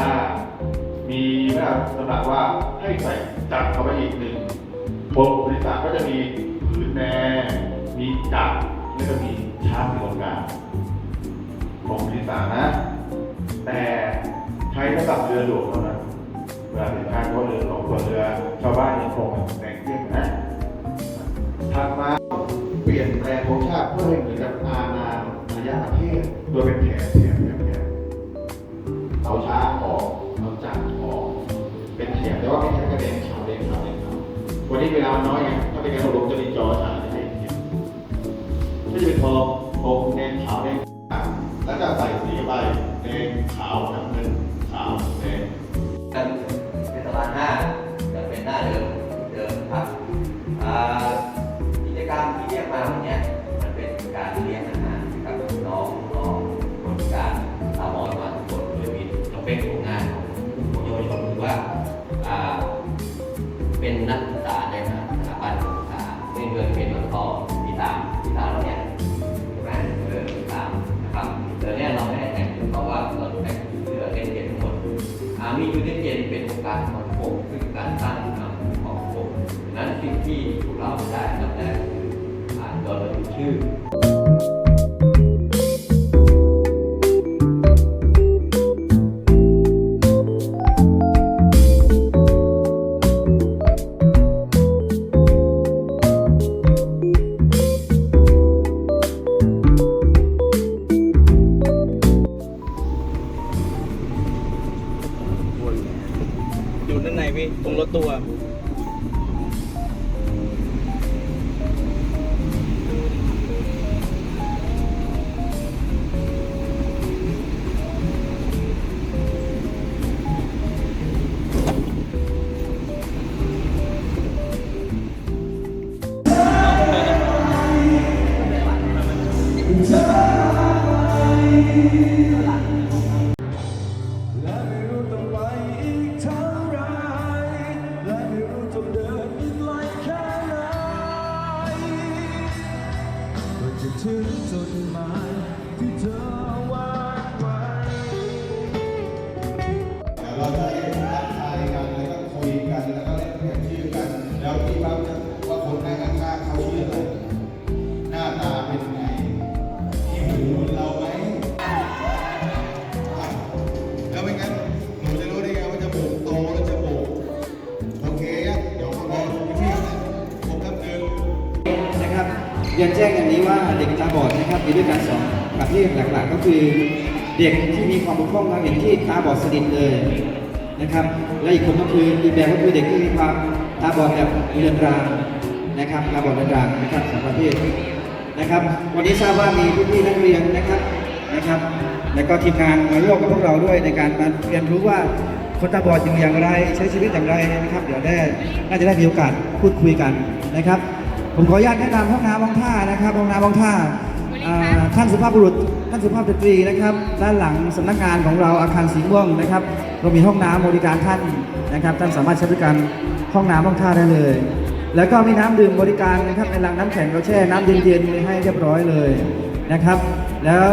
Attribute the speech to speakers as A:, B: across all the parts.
A: มามีพระราชดำรัสว่าให้ใส่จักรเข้าไปอีกหนึ่งบนบริษัทก็จะมีผืนแดงมีจักรแล้วก็มีช้างอยู่ตรงกลางของบริษัทนะ แต่ใช้สำหรับเรือหลวงเท่านั้นเวลาเป็นการว่าเรือหลวงส่วนเรือชาวบ้านยังคงแต่งเครื่องนะถัดมาเปลี่ยนแปลงโครงชาติเพื่อให้เหมือนกับอาณาระยะประเทศโดยเป็นแถบแถบแถบแถบ เอาช้างออกเอาจักรออก เป็นแถบแต่ว่าไม่ใช่กระเด็นขาวเด็นขาวเด็นขาววันนี้เวลามันน้อยไงถ้าเป็นการหลวงจะมีจอฉายให้เห็นไม่ใช่เป็นทองทอแดงขาวแดงแล้วก็ใส่สีไปแดงขาวน้ำเงินขาวแดง
B: กันเทศบาลห้าจะเป็นหน้าเดิมเดิมครับ การของผมคือการตั้งนำของผมนั้นสิ่งที่พวกเราได้ทำได้คืออ่านโดระบุชื่อ
C: อยู่ด้า รี
D: ย
A: นแจ้งอย่าง
E: นี้ว่าเด็กตาบอดนะครับมีด้วยกันสองประเภทหลักๆ ก็คือเด็กที่มีความบกพร่องทางเห็นที่ตาบอดสนิทเลยนะครับ และอีกคนก็คืออีกแบบก็คือเด็กที่มีความตาบอดแบบเรือนรางนะครับตาบอดเรือนรางนะครับสองประเภทนะครับ วันนี้ทราบว่ามีพี่ๆนักเรียนนะครับนะครับ แล้วก็ทีมงานมาร่วมกับพวกเราด้วยในการมาเรียนรู้ว่าคนตาบอดอยู่อย่างไรใช้ชีวิตอย่างไรนะครับ เดี๋ยวได้น่าจะได้มีโอกาสพูดคุยกันนะครับ ผมขออนุญาตแนะนำห้องน้ำห้องท่านะครับห้องน้ำห้องท่าอ่าท่านสุภาพบุรุษ ท่านสุภาพสตรีนะครับ ด้านหลังสำนักงานของเราอาคารสีม่วงนะครับเรามีห้องน้ำบริการท่านนะครับ ท่านสามารถใช้บริการห้องน้ำห้องท่าได้เลย แล้วก็มีน้ำดื่มบริการนะครับในรังน้ำแข็งเราแช่น้ำเย็นๆไว้ให้เรียบร้อยเลยนะครับ แล้ว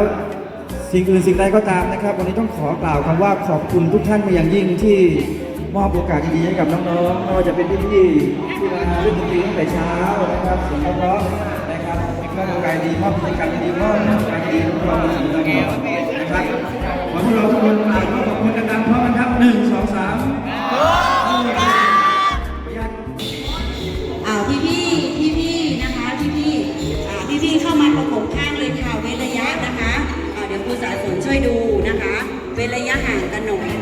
E: สิ่งอื่นสิ่งใดก็ตามนะครับ วันนี้ต้องขอกล่าวคำว่าขอบคุณทุกท่านมาอย่างยิ่งที่ มอบโอกาสดีๆให้กับน้องๆไม่ว่าจะเป็นพี่ๆที่มาเล่นดนตรีตั้งแต่เช้านะครับเสียงเพราะนะครับมอบโอกาสดีมอบกิจกรรมดีๆมอบโอกาสดีๆมอบสิ่งดีๆนะครับขอพวกเราทุกคนต่างก็ขอบคุณดังๆพร้อมกันครับหนึ่งสองสาม
F: อ่าพี่พี่พี่พี่นะคะพี่พี่อ่าพี่พี่เข้ามาประกบข้างเลยค่ะเว้นระยะนะคะอ่าเดี๋ยวครูสายฝนช่วยดูนะคะเว้นระยะห่างกันหน่อย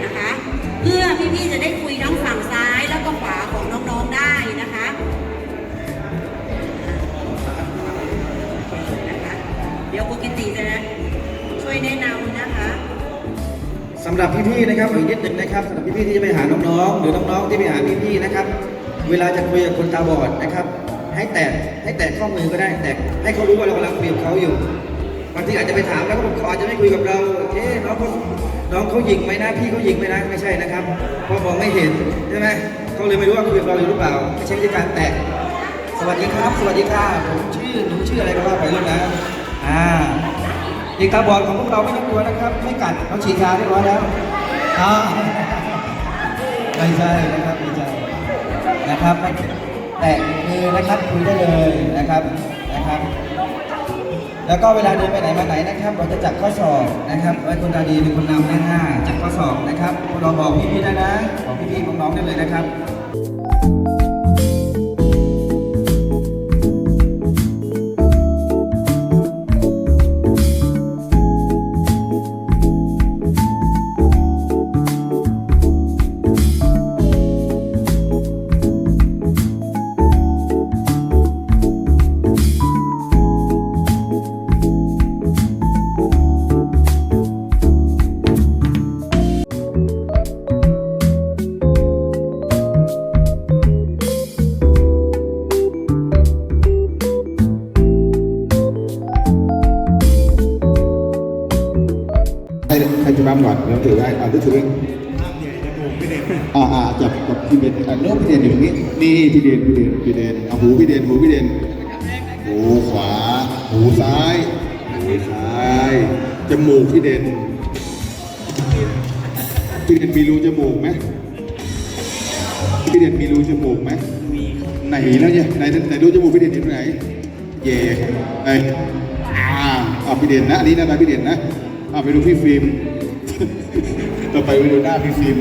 F: พี่พี่ๆจะได้คุยทั้งฝั่งซ้ายแล้วก็ขวาของน้องๆได้นะคะนะคะ เดี๋ยวครูกิติจะช่วยแนะนำนะคะ
E: สำหรับพี่ๆนะครับอีกนิดหนึ่งนะครับสำหรับพี่ๆที่จะไปหาน้องๆหรือน้องๆที่ไปหาพี่ๆนะครับ เวลาจะคุยกับคนตาบอดนะครับ ให้แตะให้แตะข้อมือก็ได้แตะให้เขารู้ว่าเรากำลังคุยกับเขาอยู่ บางทีอาจจะไปถามแล้วก็เขาอาจจะไม่คุยกับเราเอ๊ะน้องเขาน้องเขายิงไหมนะพี่เขายิงไหมนะไม่ใช่นะครับเพราะมองไม่เห็นใช่ไหมเขาเลยไม่รู้ว่าคุยกับเราอยู่หรือเปล่า ไม่ใช่วิธีการแตะสวัสดีครับ สวัสดีค่ะผมชื่อหนูชื่ออะไรก็ว่าไปลูกนะอ่าเด็กตาบอดของพวกเราไม่ต้องกลัวนะครับ ไม่กัดเขาฉีดยาเรียบร้อยแล้วอ่าไม่ใช่นะครับไม่ใช่นะครับไม่แตะมือนะครับคุยได้เลยนะครับนะครับ แล้วก็เวลาเดินไปไหนมาไหนนะครับ เราจะจับข้อศอกนะครับไว้คนตาดีเป็นคนนำด้านหน้าจับข้อศอกนะครับเราบอกพี่ๆได้นะบอกพี่ๆน้องๆได้เลยนะครับ
A: ถือไว้อ่าถือไว้อ่าอ่าจับกับพี่เด่นอ่าโน้ตพี่เด่นอยู่ตรงนี้นี่พี่เด่นพี่เด่นพี่เด่นเอาหูพี่เด่นหูพี่เด่นหูขวา หูซ้ายหูซ้ายจมูกพี่เด่นพี่เด่นมีรูจมูกไหมพี่เด่นมีรูจมูกไหมไหนแล้วเนี่ยไหนไหนรูจมูกพี่เด่นอยู่ตรงไหนเย่ไออ่าเอาพี่เด่นนะอันนี้นะนะพี่เด่นนะเอาไปดูพี่ฟิล์ม ต่อไปไปดูหน้าพี่ฟิล์ม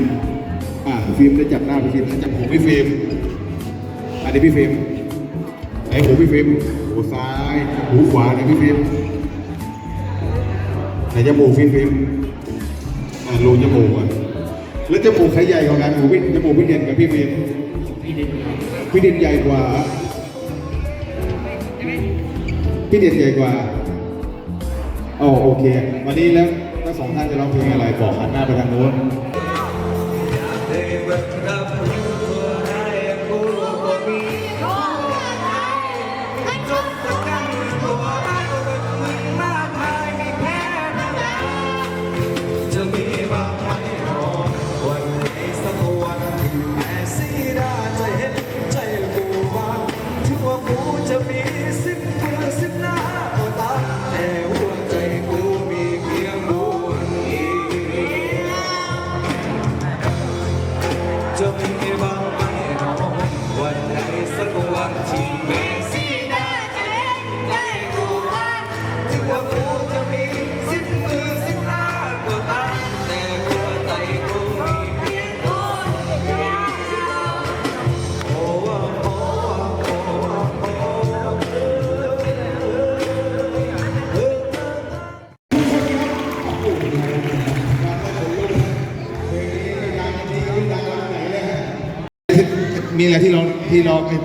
A: อ่าฟิล์มได้จับหน้าพี่ฟิล์มแล้จับหูพี่ฟิล์มอันนี้พี่ฟิล์มไอ้หูพี่ฟิล์มหูซ้ายหูขวาไหนพี่ฟิล์มไหนจมูกพี่ฟิล์มอ่ารูจมูกอะแล้วจมูกใครใหญ่กว่ากันหูพี่จมูกพี่เด่นกับพี่ฟิล์มพี่เด่นใหญ่กว่าพี่เด่นใหญ่กว่าอ๋อโอเควันนี้แล้ว สองท่านจะร้องเพลงอะไรบอกหันหน้าไปทางโน้น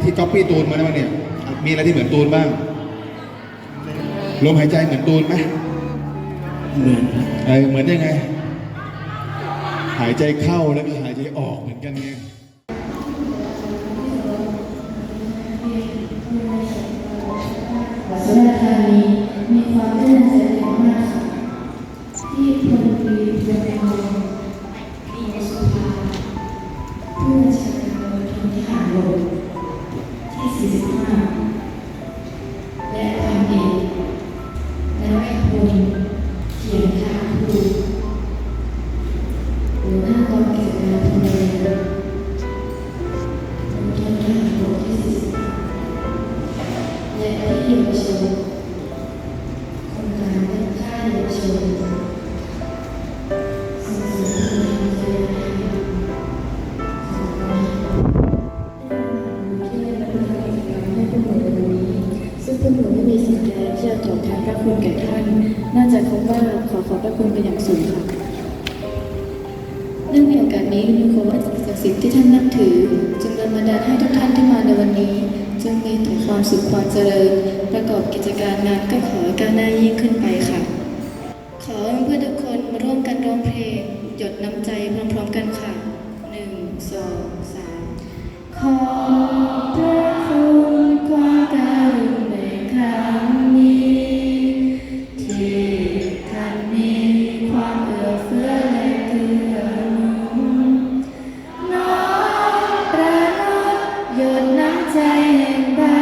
D: ที่เรา
A: ที่ก๊อปปี้ตูนมาได้บ้างเนี่ย มีอะไรที่เหมือนตูนบ้าง ลมหายใจเหมือนตูนไหมเหมือนเออเหมือนยังไง หายใจเข้าแล้วก็หายใจออกเหมือนกันไง
G: สุราษฎร์ธานีมีความน่าสนใจมากค่ะที่พลตรีเรืองรองดีสุภาผู้บัญชาการมณฑลทหารบก ที่ นื่องในโอกาสนี้หนูขอว่าสิ่งศักดิ์สิทธิ์ที่ท่านนับถือจงดลบันดาลให้ทุกท่านที่มาในวันนี้ จงมีแต่ความสุขความเจริญ ประกอบกิจการงานก็ขอก้าวหน้ายิ่งขึ้นไปค่ะ ขอเพื่อนทุกคนมาร่วมกันร้องเพลง หยดน้ำใจพร้อมๆกันค่ะหนึ่งสองสามขอ saying that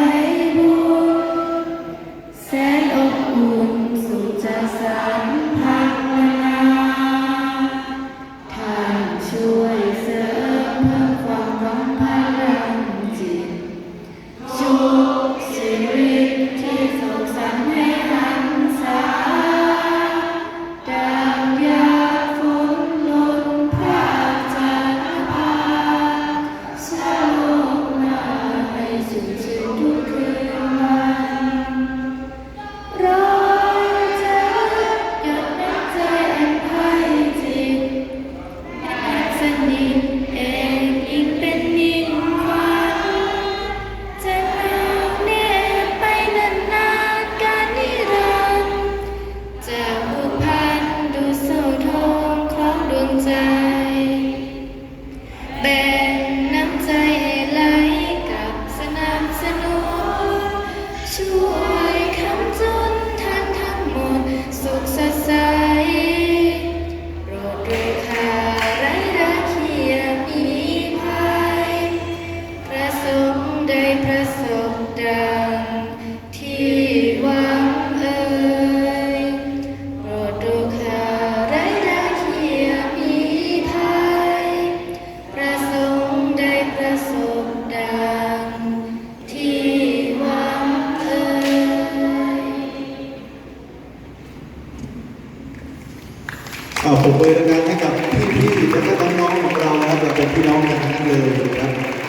G: น้อ